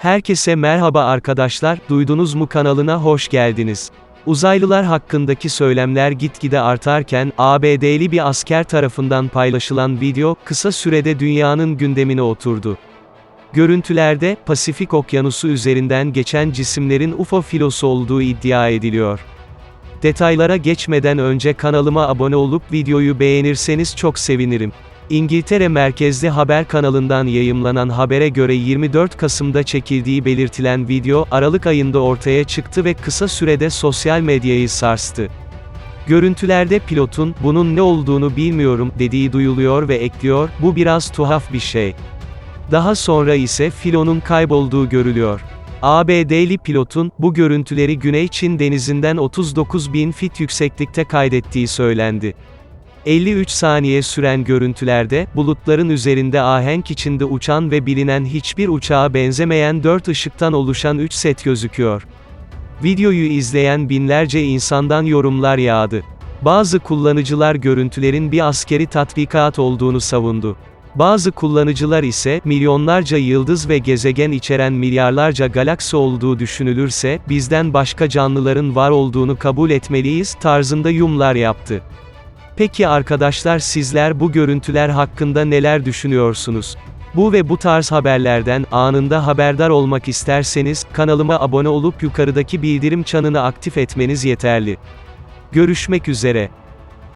Herkese merhaba arkadaşlar, duydunuz mu kanalına hoş geldiniz. Uzaylılar hakkındaki söylemler gitgide artarken, ABD'li bir asker tarafından paylaşılan video, kısa sürede dünyanın gündemine oturdu. Görüntülerde, Pasifik Okyanusu üzerinden geçen cisimlerin UFO filosu olduğu iddia ediliyor. Detaylara geçmeden önce kanalıma abone olup videoyu beğenirseniz çok sevinirim. İngiltere merkezli haber kanalından yayımlanan habere göre 24 Kasım'da çekildiği belirtilen video, Aralık ayında ortaya çıktı ve kısa sürede sosyal medyayı sarstı. Görüntülerde pilotun, bunun ne olduğunu bilmiyorum, dediği duyuluyor ve ekliyor, bu biraz tuhaf bir şey. Daha sonra ise filonun kaybolduğu görülüyor. ABD'li pilotun, bu görüntüleri Güney Çin denizinden 39 bin fit yükseklikte kaydettiği söylendi. 53 saniye süren görüntülerde, bulutların üzerinde ahenk içinde uçan ve bilinen hiçbir uçağa benzemeyen 4 ışıktan oluşan 3 set gözüküyor. Videoyu izleyen binlerce insandan yorumlar yağdı. Bazı kullanıcılar görüntülerin bir askeri tatbikat olduğunu savundu. Bazı kullanıcılar ise, milyonlarca yıldız ve gezegen içeren milyarlarca galaksi olduğu düşünülürse, bizden başka canlıların var olduğunu kabul etmeliyiz, tarzında yumlar yaptı. Peki arkadaşlar sizler bu görüntüler hakkında neler düşünüyorsunuz? Bu ve bu tarz haberlerden anında haberdar olmak isterseniz, kanalıma abone olup yukarıdaki bildirim çanını aktif etmeniz yeterli. Görüşmek üzere.